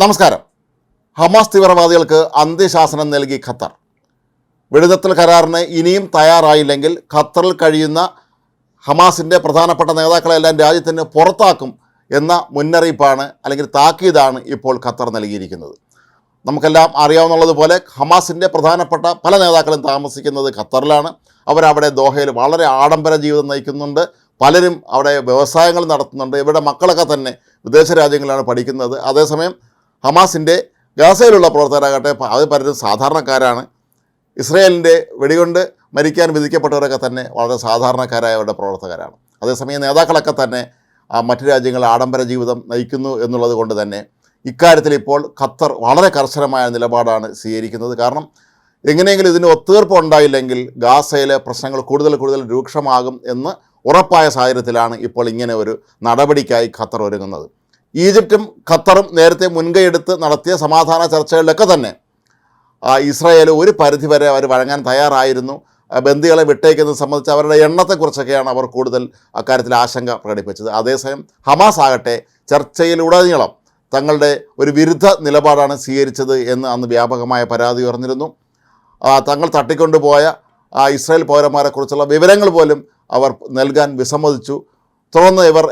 നമസ്കാരം. ഹമാസ് തീവ്രവാദികൾക്ക് അന്ത്യശാസനം നൽകി ഖത്തർ. വെടിനിർത്തൽ കരാറിന് ഇനിയും തയ്യാറായില്ലെങ്കിൽ ഖത്തറിൽ കഴിയുന്ന ഹമാസിന്റെ പ്രധാനപ്പെട്ട നേതാക്കളെല്ലാം രാജ്യത്തിന് പുറത്താക്കും എന്ന മുന്നറിയിപ്പാണ് അല്ലെങ്കിൽ താക്കീതാണ് ഇപ്പോൾ ഖത്തർ നൽകിയിരിക്കുന്നത്. നമുക്കെല്ലാം അറിയാവുന്നതുപോലെ ഹമാസിന്റെ പ്രധാനപ്പെട്ട പല നേതാക്കളും താമസിക്കുന്നത് ഖത്തറിലാണ്. അവരവിടെ ദോഹയിൽ വളരെ ആഡംബര ജീവിതം നയിക്കുന്നുണ്ട്. പലരും അവിടെ വ്യവസായങ്ങൾ നടത്തുന്നുണ്ട്. ഇവരുടെ മക്കളൊക്കെ തന്നെ വിദേശ രാജ്യങ്ങളിലാണ് പഠിക്കുന്നത്. അതേസമയം ഹമാസിന്റെ ഗാസയിലുള്ള പ്രവർത്തകരാകട്ടെ അത് പലരും സാധാരണക്കാരാണ്. ഇസ്രയേലിന്റെ വെടികൊണ്ട് മരിക്കാൻ വിധിക്കപ്പെട്ടവരൊക്കെ തന്നെ വളരെ സാധാരണക്കാരായവരുടെ പ്രവർത്തകരാണ്. അതേസമയം നേതാക്കളൊക്കെ തന്നെ മറ്റു രാജ്യങ്ങൾ ആഡംബര ജീവിതം നയിക്കുന്നു എന്നുള്ളത് കൊണ്ട് തന്നെ ഇക്കാര്യത്തിൽ ഇപ്പോൾ ഖത്തർ വളരെ കർശനമായ നിലപാടാണ് സ്വീകരിക്കുന്നത്. കാരണം എങ്ങനെയെങ്കിലും ഇതിന് ഒത്തുതീർപ്പ് ഉണ്ടായില്ലെങ്കിൽ ഗാസയിലെ പ്രശ്നങ്ങൾ കൂടുതൽ കൂടുതൽ രൂക്ഷമാകും എന്ന് ഉറപ്പായ സാഹചര്യത്തിലാണ് ഇപ്പോൾ ഇങ്ങനെ ഒരു നടപടിക്കായി ഖത്തർ ഒരുങ്ങുന്നത്. ഈജിപ്തും ഖത്തറും നേരത്തെ മുൻകൈയെടുത്ത് നടത്തിയ സമാധാന ചർച്ചകളിലൊക്കെ തന്നെ ഇസ്രായേൽ ഒരു പരിധിവരെ അവർ വഴങ്ങാൻ തയ്യാറായിരുന്നു. ബന്ദികളെ വിട്ടേക്കുന്നത് സംബന്ധിച്ച് അവരുടെ എണ്ണത്തെക്കുറിച്ചൊക്കെയാണ് അവർ കൂടുതൽ അക്കാര്യത്തിൽ ആശങ്ക പ്രകടിപ്പിച്ചത്. അതേസമയം ഹമാസ് ആകട്ടെ ചർച്ചയിലുടനീളം തങ്ങളുടെ ഒരു വിരുദ്ധ നിലപാടാണ് സ്വീകരിച്ചത് എന്ന് അന്ന് വ്യാപകമായ പരാതി ഉയർന്നിരുന്നു. തങ്ങൾ തട്ടിക്കൊണ്ടുപോയ ഇസ്രായേൽ പൗരന്മാരെക്കുറിച്ചുള്ള വിവരങ്ങൾ പോലും അവർ നൽകാൻ വിസമ്മതിച്ചു. തുടർന്ന് ഇവർ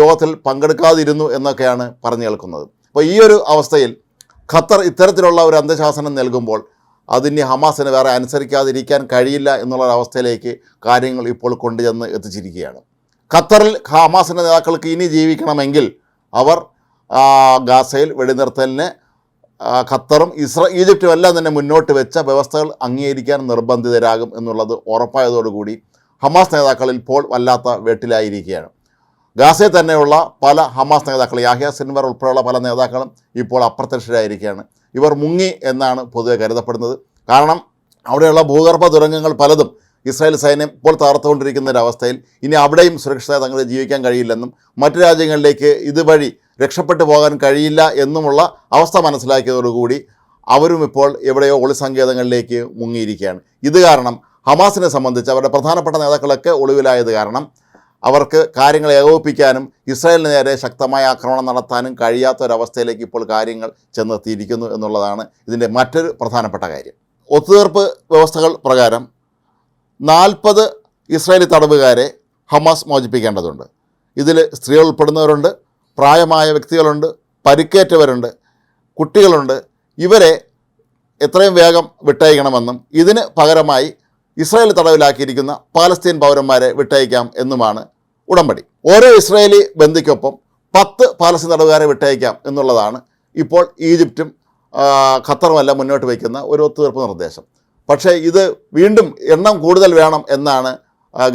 യോഗത്തിൽ പങ്കെടുക്കാതിരുന്നു എന്നൊക്കെയാണ് പറഞ്ഞു കേൾക്കുന്നത്. അപ്പോൾ ഈ ഒരു അവസ്ഥയിൽ ഖത്തർ ഇത്തരത്തിലുള്ള ഒരു അന്ധശാസനം നൽകുമ്പോൾ അതിന് ഹമാസിന് വേറെ അനുസരിക്കാതിരിക്കാൻ കഴിയില്ല എന്നുള്ള അവസ്ഥയിലേക്ക് കാര്യങ്ങൾ ഇപ്പോൾ കൊണ്ടുചെന്ന് എത്തിച്ചിരിക്കുകയാണ്. ഖത്തറിൽ ഹമാസിന്റെ നേതാക്കൾക്ക് ഇനി ജീവിക്കണമെങ്കിൽ അവർ ഗാസയിൽ വെടിനിർത്തലിന് ഖത്തറും ഇസ്ര ഈജിപ്തും എല്ലാം തന്നെ മുന്നോട്ട് വെച്ച വ്യവസ്ഥകൾ അംഗീകരിക്കാൻ നിർബന്ധിതരാകും എന്നുള്ളത് ഉറപ്പായതോടുകൂടി ഹമാസ് നേതാക്കൾ ഇപ്പോൾ വല്ലാത്ത വെട്ടിലായിരിക്കുകയാണ്. ഗാസയിൽ തന്നെയുള്ള പല ഹമാസ് നേതാക്കൾ യാഹിയ സിൻവർ ഉൾപ്പെടെയുള്ള പല നേതാക്കളും ഇപ്പോൾ അപ്രത്യക്ഷരായിരിക്കുകയാണ്. ഇവർ മുങ്ങി എന്നാണ് പൊതുവെ കരുതപ്പെടുന്നത്. കാരണം അവിടെയുള്ള ഭൂഗർഭ തുരങ്കങ്ങൾ പലതും ഇസ്രായേൽ സൈന്യം ഇപ്പോൾ തകർത്തുകൊണ്ടിരിക്കുന്ന ഒരവസ്ഥയിൽ ഇനി അവിടെയും സുരക്ഷിതമായി തങ്ങൾക്ക് ജീവിക്കാൻ കഴിയില്ലെന്നും മറ്റു രാജ്യങ്ങളിലേക്ക് ഇതുവഴി രക്ഷപ്പെട്ടു പോകാൻ കഴിയില്ല എന്നുമുള്ള അവസ്ഥ മനസ്സിലാക്കിയതോടുകൂടി അവരും ഇപ്പോൾ എവിടെയോ ഒളിസങ്കേതങ്ങളിലേക്ക് മുങ്ങിയിരിക്കുകയാണ്. ഇത് കാരണം ഹമാസിനെ സംബന്ധിച്ച് അവരുടെ പ്രധാനപ്പെട്ട നേതാക്കളൊക്കെ ഒളിവിലായത് കാരണം അവർക്ക് കാര്യങ്ങൾ ഏകോപിപ്പിക്കാനും ഇസ്രായേലിന് നേരെ ശക്തമായ ആക്രമണം നടത്താനും കഴിയാത്ത ഒരവസ്ഥയിലേക്ക് ഇപ്പോൾ കാര്യങ്ങൾ ചെന്നെത്തിയിരിക്കുന്നു എന്നുള്ളതാണ് ഇതിന്റെ മറ്റൊരു പ്രധാനപ്പെട്ട കാര്യം. ഒത്തുതീർപ്പ് വ്യവസ്ഥകൾ പ്രകാരം നാൽപ്പത് ഇസ്രായേലി തടവുകാരെ ഹമാസ് മോചിപ്പിക്കേണ്ടതുണ്ട്. ഇതിൽ സ്ത്രീകൾ ഉൾപ്പെടുന്നവരുണ്ട് പ്രായമായ വ്യക്തികളുണ്ട് പരിക്കേറ്റവരുണ്ട് കുട്ടികളുണ്ട്. ഇവരെ എത്രയും വേഗം വിട്ടയക്കണമെന്നും ഇതിന് പകരമായി ഇസ്രായേൽ തടവിലാക്കിയിരിക്കുന്ന പാലസ്തീൻ പൗരന്മാരെ വിട്ടയക്കാം എന്നുമാണ് ഉടമ്പടി. ഓരോ ഇസ്രായേലി ബന്ധിക്കൊപ്പം പത്ത് പാലസ്തീൻ തടവുകാരെ വിട്ടയക്കാം എന്നുള്ളതാണ് ഇപ്പോൾ ഈജിപ്തും ഖത്തറുമെല്ലാം മുന്നോട്ട് വയ്ക്കുന്ന ഒരു ഒത്തുതീർപ്പ് നിർദ്ദേശം. പക്ഷേ ഇത് വീണ്ടും എണ്ണം കൂടുതൽ വേണം എന്നാണ്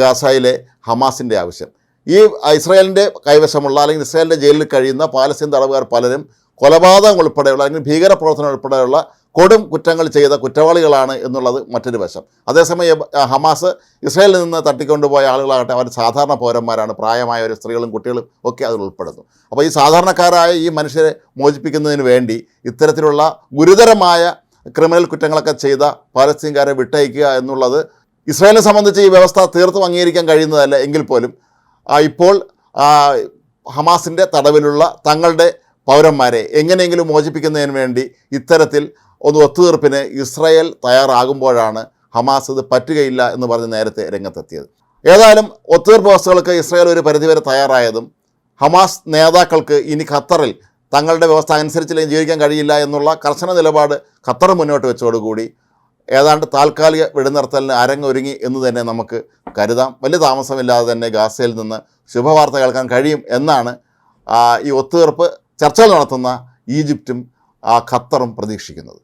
ഗാസയിലെ ഹമാസിന്റെ ആവശ്യം. ഈ ഇസ്രായേലിന്റെ കൈവശമുള്ള അല്ലെങ്കിൽ ഇസ്രായേലിന്റെ ജയിലിൽ കഴിയുന്ന പാലസ്തീൻ തടവുകാർ പലരും കൊലപാതകം ഉൾപ്പെടെയുള്ള അല്ലെങ്കിൽ ഭീകരപ്രവർത്തനം ഉൾപ്പെടെയുള്ള കൊടും കുറ്റങ്ങൾ ചെയ്ത കുറ്റവാളികളാണ് എന്നുള്ളത് മറ്റൊരു വശം. അതേസമയം ഹമാസ് ഇസ്രായേലിൽ നിന്ന് തട്ടിക്കൊണ്ടുപോയ ആളുകളാകട്ടെ അവർ സാധാരണ പൗരന്മാരാണ്. പ്രായമായവർ സ്ത്രീകളും കുട്ടികളും ഒക്കെ അതിൽ ഉൾപ്പെടുന്നു. അപ്പോൾ ഈ സാധാരണക്കാരായ ഈ മനുഷ്യരെ മോചിപ്പിക്കുന്നതിന് വേണ്ടി ഇത്തരത്തിലുള്ള ഗുരുതരമായ ക്രിമിനൽ കുറ്റങ്ങളൊക്കെ ചെയ്ത പാലസ്തീൻകാരെ വിട്ടയക്കുക എന്നുള്ളത് ഇസ്രായേലിനെ സംബന്ധിച്ച് ഈ വ്യവസ്ഥ തീർത്തും അംഗീകരിക്കാൻ കഴിയുന്നതല്ല. എങ്കിൽ പോലും ഇപ്പോൾ ഹമാസിന്റെ തടവിലുള്ള തങ്ങളുടെ പൗരന്മാരെ എങ്ങനെയെങ്കിലും മോചിപ്പിക്കുന്നതിന് വേണ്ടി ഇത്തരത്തിൽ ഒന്ന് ഒത്തുതീർപ്പിന് ഇസ്രായേൽ തയ്യാറാകുമ്പോഴാണ് ഹമാസ് ഇത് പറ്റുകയില്ല എന്ന് പറഞ്ഞ് നേരത്തെ രംഗത്തെത്തിയത്. ഏതായാലും ഒത്തുതീർപ്പ് വ്യവസ്ഥകൾക്ക് ഇസ്രായേൽ ഒരു പരിധിവരെ തയ്യാറായതും ഹമാസ് നേതാക്കൾക്ക് ഇനി ഖത്തറിൽ തങ്ങളുടെ വ്യവസ്ഥ അനുസരിച്ചില്ലെങ്കിൽ ജീവിക്കാൻ കഴിയില്ല എന്നുള്ള കർശന നിലപാട് ഖത്തർ മുന്നോട്ട് വെച്ചതോടുകൂടി ഏതാണ്ട് താൽക്കാലിക വെടിനിർത്തലിന് അരങ്ങൊരുങ്ങി എന്ന് തന്നെ നമുക്ക് കരുതാം. വലിയ താമസമില്ലാതെ തന്നെ ഗാസയിൽ നിന്ന് ശുഭവാർത്ത കേൾക്കാൻ കഴിയും എന്നാണ് ഈ ഒത്തുതീർപ്പ് ചർച്ചകൾ നടത്തുന്ന ഈജിപ്തും ഖത്തറും പ്രതീക്ഷിക്കുന്നത്.